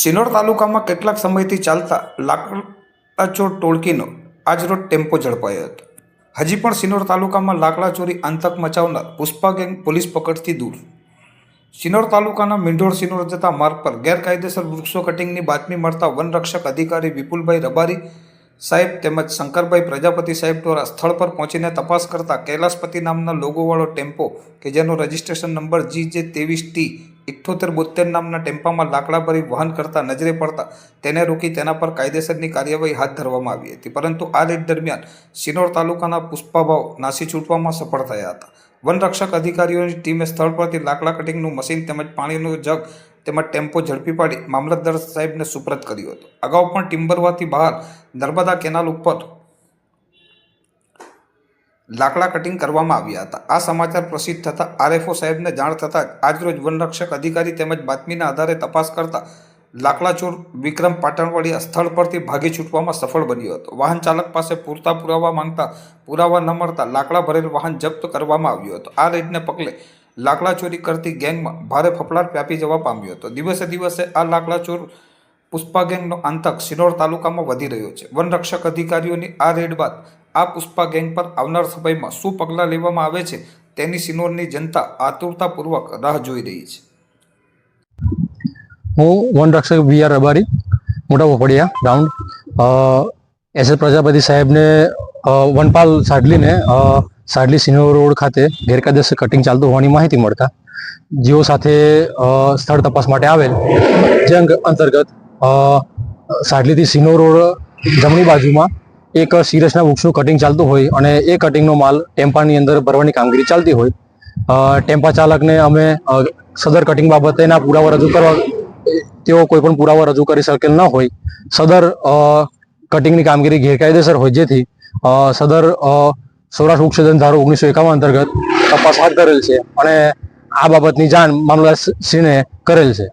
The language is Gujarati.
સિનોર તાલુકામાં કેટલાક સમયથી ચાલતા લાકડાચોર ટોળકીનો આજરોજ ટેમ્પો ઝડપાયો હતો. હજી પણ સિનોર તાલુકામાં લાકડાચોરી આંતક મચાવનાર પુષ્પા ગેંગ પોલીસ પકડથી દૂર. સિનોર તાલુકાના મીંઢોળ સિનોર જતા માર્ગ પર ગેરકાયદેસર વૃક્ષો કટિંગની બાતમી મળતા વનરક્ષક અધિકારી વિપુલભાઈ રબારી સાહેબ તેમજ શંકરભાઈ પ્રજાપતિ સાહેબ દ્વારા સ્થળ પર પહોંચીને તપાસ કરતા કૈલાસપતિ નામના લોગોવાળો ટેમ્પો કે જેનો રજિસ્ટ્રેશન નંબર જી જે ત્રેવીસ ટી ઇઠ્ઠોતેર બોતેર નામના ટેમ્પામાં લાકડા ભરી વહન કરતા નજરે પડતા તેને રોકી તેના પર કાયદેસરની કાર્યવાહી હાથ ધરવામાં આવી હતી. પરંતુ આ રેડ દરમિયાન સિનોર તાલુકાના પુષ્પાભાવ નાસી છૂટવામાં સફળ થયા હતા. વનરક્ષક અધિકારીઓની ટીમે સ્થળ પરથી લાકડા કટિંગનું મશીન તેમજ પાણીનું જગ તેમજ ટેમ્પો ઝડપી પાડી મામલતદાર સાહેબને સુપ્રત કર્યો હતો. અગાઉ પણ ટિમ્બરવાથી બહાર નર્મદા કેનાલ ઉપર લાકડા કટિંગ કરવામાં આવ્યા હતા. આ સમાચાર પ્રસિદ્ધ થતાં આરએફઓ સાહેબને જાણ થતાં આજરોજ વનરક્ષક અધિકારી તેમજ બાતમીના આધારે તપાસ કરતા લાકડાચોર વિક્રમ પાટણવાડી સ્થળ પરથી ભાગી છૂટવામાં સફળ બન્યો હતો. વાહન ચાલક પાસે પૂરતા પુરાવા માંગતા પુરાવા ન મળતા લાકડા ભરેલ વાહન જપ્ત કરવામાં આવ્યું હતું. આ રેડને પગલે લાકડા ચોરી કરતી ગેંગમાં ભારે ફફડાટ વ્યાપી જવા પામ્યો હતો. દિવસે દિવસે આ લાકડાચોર પુષ્પા ગેંગનો આતંક સિનોર તાલુકામાં વધી રહ્યો છે. વનરક્ષક અધિકારીઓની આ રેડ બાદ આ પુષ્પા ગેંગ પર આવનાર સમયમાં શું પગલાં લેવામાં આવે છે તેની સિનોરની જનતા આતુરતાપૂર્વક રાહ જોઈ રહી છે. હું વનરક્ષક વી આર રબારી, મોટા Popadiya, round. S S Prajapati સાહેબને વનપાલ સાડલીને સાડલી સિનોર રોડ ખાતે ગેરકાયદેસર કટિંગ ચાલતું હોવાની માહિતી મળતા જેઓ સાથે સ્થળ તપાસ માટે આવેલ જે અંતર્ગત સાડલીથી સિનોર રોડ જમણી બાજુમાં એક સિરસના વૃક્ષનું કટિંગ ચાલતું હોય અને એ કટિંગનો માલ ટેમ્પાની અંદર ભરવાની કામગીરી ચાલતી હોય. ટેમ્પા ચાલકને અમે સદર કટિંગ બાબતેના પુરાવા રજૂ કરવા, તેઓ કોઈ પણ પુરાવા રજૂ કરી શકેલ ન હોય. સદર કટિંગની કામગીરી ગેરકાયદેસર હોય જેથી સદર સૌરાષ્ટ્ર વૃક્ષોદન ધારો ઓગણીસો એકાવન અંતર્ગત તપાસ હાથ ધરેલ છે અને આ બાબતની જાણ મામલતદારશ્રીને કરેલ છે.